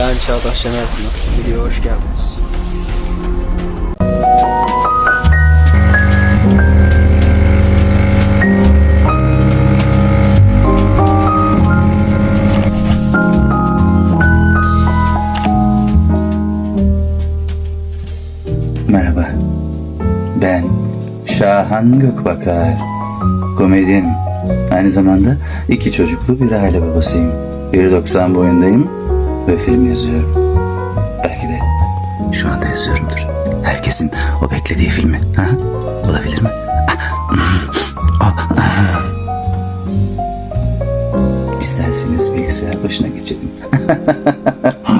Çağdaş Şener Pınar. Videoya hoş geldiniz. Merhaba. Ben Şahan Gökbakar. Komedyenim. Aynı zamanda iki çocuklu bir aile babasıyım. 1.90 boyundayım ve film yazıyorum. Belki de şu anda yazıyorumdur. Herkesin o beklediği filmi. Ha? Olabilir mi? Ah, ah. İsterseniz bilgisayar başına geçelim.